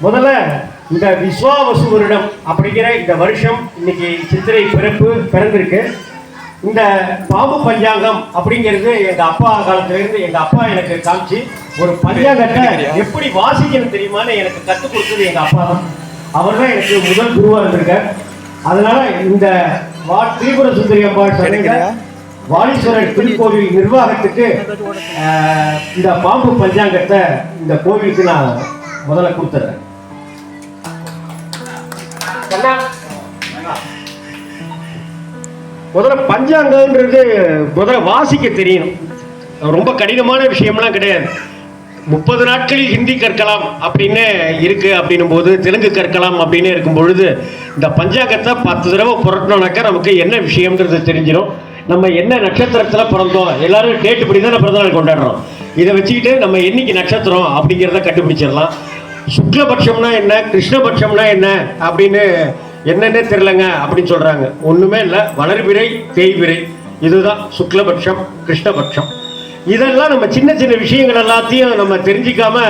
முதல்ல இந்த விஸ்வாவசு வருடம் அப்படிங்கிற இந்த வருஷம் இன்னைக்கு சித்திரை பிறப்பு பிறந்திருக்கு. இந்த பாம்பு பஞ்சாங்கம் அப்படிங்கிறது எங்க அப்பா காலத்துல இருந்து எங்க அப்பா எனக்கு காமிச்சு ஒரு பஞ்சாங்கத்தை எப்படி வாசிக்கணும் தெரியுமான்னு எனக்கு கற்றுக் கொடுத்தது எங்க அப்பா தான். அவர் தான் எனக்கு முதல் குருவா இருந்திருக்கார். அதனால இந்த வா திரிபுர சுந்தரி அம்பாள் சொன்னீங்க வாலீஸ்வரர் திருக்கோவில் நிர்வாகத்துக்கு இந்த பாம்பு பஞ்சாங்கத்தை இந்த கோவிலுக்கு நான் முதல்ல கொடுத்துறேன். கண்ணா, முதல்ல பஞ்சாங்கன்றது முதல்ல வாசிக்க தெரியணும். ரொம்ப கடினமான விஷயம்லாம் கிடையாது. முப்பது நாட்களில் ஹிந்தி கற்கலாம் அப்படின்னு இருக்கு அப்படின்னும் போது தெலுங்கு கற்கலாம் அப்படின்னு இருக்கும் பொழுது இந்த பஞ்சாங்கத்தை பத்து தடவை புரட்டினோம்னாக்கா நமக்கு என்ன விஷயம்ன்றது தெரிஞ்சிடும் நம்ம என்ன நட்சத்திரத்தில் பிறந்தோம்? எல்லாரும் டேட்டு படி தான் பிறந்தநாள் கொண்டாடுறோம். இதை வச்சுக்கிட்டு நம்ம என்னைக்கு நட்சத்திரம் அப்படிங்கிறத கண்டுபிடிச்சிடலாம். சுக்லபட்சம்னா என்ன கிருஷ்ணபட்சம்னா என்ன அப்படின்னு என்னன்னே தெரிலங்க அப்படின்னு சொல்றாங்க. ஒண்ணுமே இல்லை வளர்பிறை தேய்விரை இதுதான் சுக்லபட்சம் கிருஷ்ணபட்சம். இதெல்லாம் நம்ம சின்ன சின்ன விஷயங்கள் எல்லாத்தையும் நம்ம தெரிஞ்சிக்காம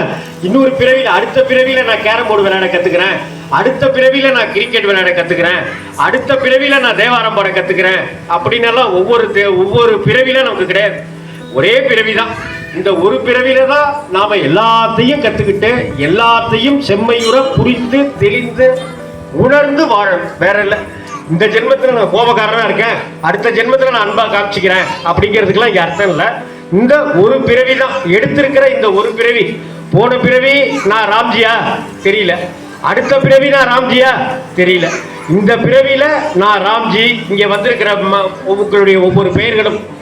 இன்னொரு பிறவியில் அடுத்த பிறவியில் நான் கேரம் போர்டு விளையாட கத்துக்கிறேன். அடுத்த பிறவியில் நான் கிரிக்கெட் விளையாட கத்துக்கிறேன். அடுத்த பிறவியில் நான் தேவாரம் பாட கத்துக்கிறேன். அப்படின்னு எல்லாம் ஒவ்வொரு தே- ஒவ்வொரு பிறவியில நமக்கு கிடையாது. ஒரே பிறவி தான் இந்த ஒரு பிறவியில தான் நாம எல்லாத்தையும் கத்துக்கிட்டு எல்லாத்தையும் செம்மையுற புரிந்து தெளிந்து உணர்ந்து வாழணும். வேற இல்லை. இந்த ஜென்மத்தில் நான் கோபக்காரனா இருக்கேன். அடுத்த ஜென்மத்தில் நான் அன்பா காமிச்சிக்கிறேன். அப்படிங்கிறதுக்கெல்லாம் இங்கே அர்த்தம் இல்லை. இந்த ஒரு பிறவி தான் எடுத்திருக்கிற இந்த ஒரு பிறவி. போன பிறவி நான் ராம்ஜியா? தெரியல. அடுத்த பிறவி நான் ராம்ஜியா? தெரியல. இந்த பிறவியில நான் ராம்ஜி இங்கே வந்திருக்கிற ம- உங்களுடைய ஒவ்வொரு பெயர்களும்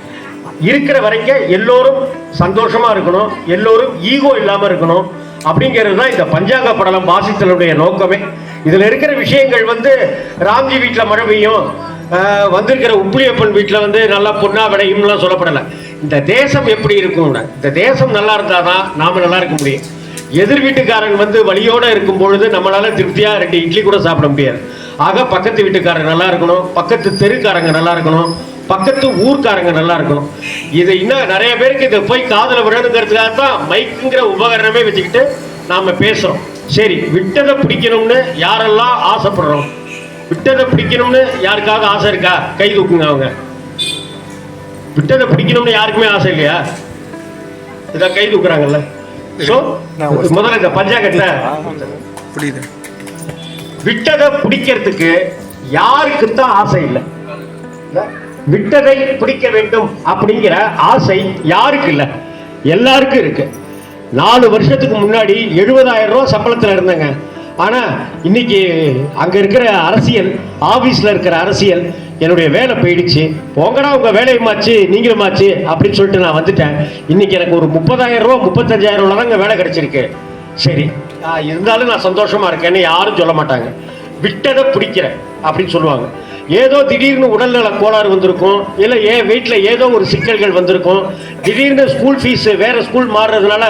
இருக்கிற வரைக்கும் எல்லோரும் சந்தோஷமா இருக்கணும் எல்லோரும் ஈகோ இல்லாம இருக்கணும் அப்படிங்கிறது தான் இந்த பஞ்சாங்க படலம் வாசித்தலுடைய நோக்கமே. இதுல இருக்கிற விஷயங்கள் வந்து ராம்ஜி வீட்டில் மழை பெய்யும் வந்திருக்கிற உப்புளியப்பன் வீட்டில் வந்து நல்லா பொண்ணா விடையும்லாம் சொல்லப்படலை. இந்த தேசம் எப்படி இருக்கும்னா இந்த தேசம் நல்லா இருந்தாதான் நாம நல்லா இருக்க முடியும். எதிர் வீட்டுக்காரன் வந்து வழியோட இருக்கும் பொழுது நம்மளால திருப்தியா ரெண்டு இட்லி கூட சாப்பிட முடியாது. ஆக பக்கத்து வீட்டுக்காரன் நல்லா இருக்கணும் பக்கத்து தெருக்காரங்க நல்லா இருக்கணும் பக்கத்து ஊர்க்காரங்க நல்லா இருக்கணும். இது இன்னும் நிறைய பேருக்கு இதை போய் காதல விடணுங்கிறதுக்காக தான் மைக்குங்கிற உபகரணமே வச்சுக்கிட்டு நாம பேசுறோம். சரி விட்டதை பிடிக்கணும்னு யாரெல்லாம் ஆசைப்படுறோம்? விட்டதை பிடிக்கணும்னு யாருக்காவது ஆசை இருக்கா? கை தூக்குங்க அவங்க. விட்டதை பிடிக்கணும்னு யாருக்குமே ஆசை இல்லையா? இதை கை தூக்குறாங்கல்ல. ஸோ முதல்ல இந்த பஞ்சாங்கத்தை புரியுது. விட்டதை பிடிக்கிறதுக்கு யாருக்கு தான் ஆசை இல்ல? விட்டதை பிடிக்க வேண்டும் அப்படிங்கிற ஆசை யாருக்கு இல்லை? எல்லாருக்கும் இருக்கு. நாலு வருஷத்துக்கு முன்னாடி எழுபதாயிரம் ரூபா சம்பளத்தில் இருந்தேங்க. ஆனா இன்னைக்கு அங்க இருக்கிற அரசியல் ஆபீஸ்ல இருக்கிற அரசியல் என்னுடைய வேலை போயிடுச்சு. போங்கடா உங்க வேலையுமாச்சு நீங்களுமாச்சு அப்படின்னு சொல்லிட்டு நான் வந்துட்டேன். இன்னைக்கு எனக்கு ஒரு முப்பதாயிரம் ரூபா முப்பத்தஞ்சாயிரம் ரூபா தாங்க வேலை கிடைச்சிருக்கு. சரி இருந்தாலும் நான் சந்தோஷமா இருக்கேன்னு யாரும் சொல்ல மாட்டாங்க. விட்டதை பிடிக்கிறேன் அப்படின்னு சொல்லுவாங்க. ஏதோ திடீர்னு உடல்நல கோளாறு வந்திருக்கும் இல்லை ஏ வீட்டில் ஏதோ ஒரு சிக்கல்கள் வந்திருக்கும் திடீர்னு ஸ்கூல் ஃபீஸு வேறு ஸ்கூல் மாறுறதுனால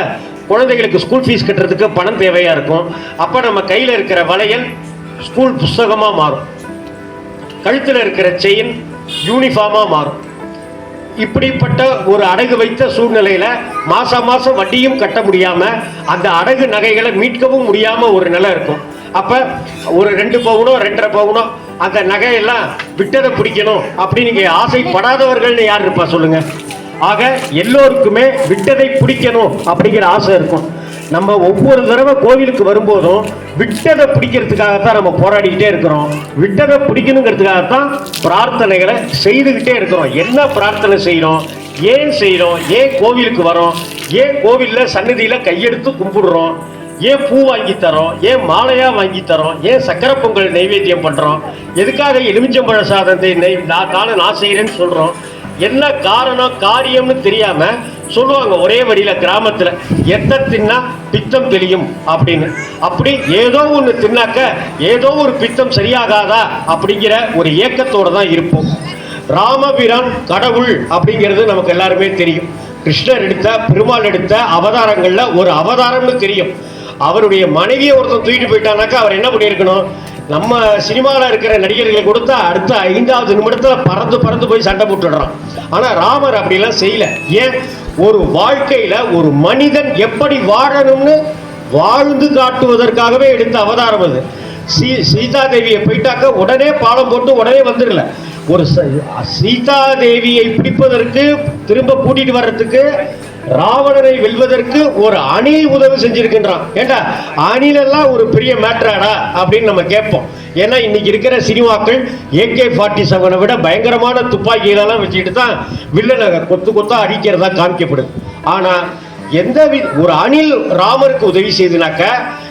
குழந்தைகளுக்கு ஸ்கூல் ஃபீஸ் கட்டுறதுக்கு பணம் தேவையாக இருக்கும். அப்போ நம்ம கையில் இருக்கிற வளையல் ஸ்கூல் புஸ்தகமாக மாறும். கழுத்தில் இருக்கிற செயின் யூனிஃபார்மாக மாறும். இப்படிப்பட்ட ஒரு அடகு வைத்த சூழ்நிலையில் மாதம் மாதம் வட்டியும் கட்ட முடியாமல் அந்த அடகு நகைகளை மீட்கவும் முடியாமல் ஒரு நிலை இருக்கும். அப்போ ஒரு ரெண்டு பவுனோ ரெண்டரை பவுனோ அந்த நகையெல்லாம் விட்டதை பிடிக்கணும் அப்படின்னு நீங்கள் ஆசைப்படாதவர்கள்னு யார் இருப்பா சொல்லுங்கள் ஆக எல்லோருக்குமே விட்டதை பிடிக்கணும் அப்படிங்கிற ஆசை இருக்கும். நம்ம ஒவ்வொரு தடவை கோவிலுக்கு வரும்போதும் விட்டதை பிடிக்கிறதுக்காகத்தான் நம்ம போராடிக்கிட்டே இருக்கிறோம். விட்டதை பிடிக்கணுங்கிறதுக்காகத்தான் பிரார்த்தனைகளை செய்துக்கிட்டே இருக்கிறோம். என்ன பிரார்த்தனை செய்கிறோம் ஏன் செய்கிறோம் ஏன் கோவிலுக்கு வரோம் ஏன் கோவிலில் சன்னதியில் கையெடுத்து கும்பிடுறோம்? ஏன் பூ வாங்கி தரோம் ஏன் மாலையா வாங்கி தரோம் ஏன் சக்கரை பொங்கல் நைவேத்தியம் பண்றோம். எதுக்காக எலுமிச்சம்பழ சாதத்தை நெய் நான் தானே நான் செய்கிறேன்னு சொல்றோம். என்ன காரணம் காரியம்னு தெரியாம சொல்லுவாங்க ஒரே வழியில கிராமத்துல எத்த தின்னா பித்தம் தெளியும் அப்படின்னு. அப்படி ஏதோ ஒன்று தின்னாக்க ஏதோ ஒரு பித்தம் சரியாகாதா அப்படிங்கிற ஒரு ஏக்கத்தோட தான் இருப்போம். ராமபிரான் கடவுள் அப்படிங்கிறது நமக்கு எல்லாருமே தெரியும். கிருஷ்ணர் எடுத்த பெருமாள் எடுத்த அவதாரங்கள்ல ஒரு அவதாரம்னு தெரியும். அவருடைய மனைவியை ஒருத்தன் தூக்கிட்டு போயிட்டானாக்கா அவர் என்ன பண்ணியிருக்கணும்? நம்ம சினிமாவில் இருக்கிற நடிகர்களை கொடுத்தா அடுத்த ஐந்தாவது நிமிடத்தில் பறந்து பறந்து போய் சண்டை போட்டுடுறான். ஆனால் ராமர் அப்படிலாம் செய்யல. ஏன்? ஒரு வாழ்க்கையில் ஒரு மனிதன் எப்படி வாழணும்னு வாழ்ந்து காட்டுவதற்காகவே எடுத்த அவதாரம் அது. சீ சீதா தேவியை போயிட்டாக்க உடனே பாலம் போட்டு உடனே வந்துடல. ஒரு ச- சீதா தேவியை பிடிப்பதற்கு திரும்ப கூட்டிட்டு வர்றதுக்கு ராவணரை வெல்வதற்கு ஒரு அணில் உதவி செஞ்சிருக்கின்றான். ஏண்டா? அணில் எல்லாம் ஒரு பெரிய மேட்ராடா அப்படின்னு நம்ம கேட்போம். ஏன்னா இன்னைக்கு இருக்கிற சினிமாக்கள் ஏகே ஃபார்ட்டி செவனை விட பயங்கரமான துப்பாக்கிகளெல்லாம் வச்சுக்கிட்டு தான் வில்லனை கொத்து கொத்தா அடிக்கிறதா காமிக்கப்படுது. ஆனால் எந்த வி- ஒரு அணில் ராமருக்கு உதவி செய்துனாக்க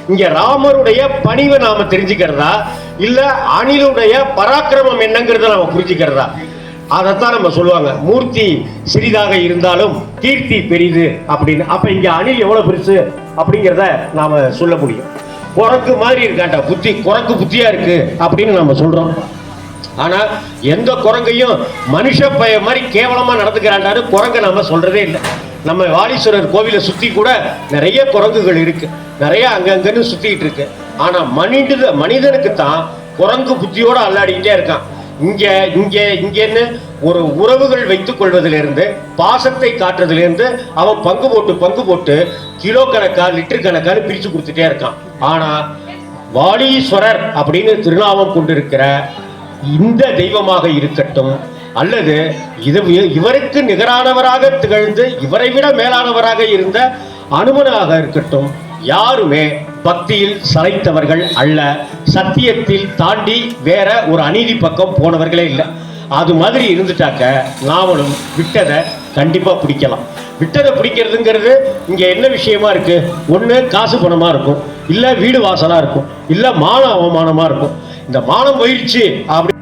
இங்க ராமருடைய பணிவை நாம தெரிஞ்சுக்கிறதா? இல்ல அணிலுடைய பராக்கிரமம் என்னங்கிறத நாம புரிஞ்சுக்கிறதா? அதைத்தான் நம்ம சொல்லுவாங்க. மூர்த்தி சிறிதாக இருந்தாலும் கீர்த்தி பெரிது அப்படின்னு. அப்ப இங்க அணில் எவ்வளவு பெருசு அப்படிங்கிறத நாம சொல்ல முடியும். குரக்கு மாதிரி இருக்காண்டா புத்தி. குரங்கு புத்தியா இருக்கு அப்படின்னு நம்ம சொல்றோம். ஆனா எந்த குரங்கையும் மனுஷ பய மாதிரி கேவலமா நடந்துக்கிறாண்டாரு குரங்கை நம்ம சொல்றதே இல்லை. நம்ம வாலீஸ்வரர் கோவிலை சுற்றி கூட நிறைய குரங்குகள் இருக்கு. நிறைய அங்கங்கன்னு சுத்திட்டு இருக்கு. ஆனா மனித மனிதனுக்கு தான் குரங்கு புத்தியோட அல்லாடிக்கிட்டே இருக்கான். இங்கே இங்கே இங்கேன்னு ஒரு உறவுகள் வைத்துக் கொள்வதிலிருந்து பாசத்தை காட்டுறதுலேருந்து அவன் பங்கு போட்டு பங்கு போட்டு கிலோ கணக்கா லிட்டர் கணக்கான்னு பிரித்து கொடுத்துட்டே இருக்கான். ஆனால் வாலீஸ்வரர் அப்படின்னு திருநாமம் கொண்டிருக்கிற இந்த தெய்வமாக இருக்கட்டும் அல்லது இது இவருக்கு நிகரானவராக திகழ்ந்து இவரை விட மேலானவராக இருந்த அனுமனாக இருக்கட்டும் யாருமே பக்தியில் சளைத்தவர்கள் அல்ல. சத்தியத்தில் தாண்டி வேற ஒரு அநீதி பக்கம் போனவர்களே இல்லை. அது மாதிரி இருந்துட்டாக்க நாமளும் விட்டதை கண்டிப்பாக பிடிக்கலாம். விட்டதை பிடிக்கிறதுங்கிறது இங்கே என்ன விஷயமா இருக்கு? ஒன்று காசு பணமாக இருக்கும். இல்லை வீடு வாசலாக இருக்கும். இல்லை மான அவமானமாக இருக்கும். இந்த மானம் போயிடுச்சு அப்படி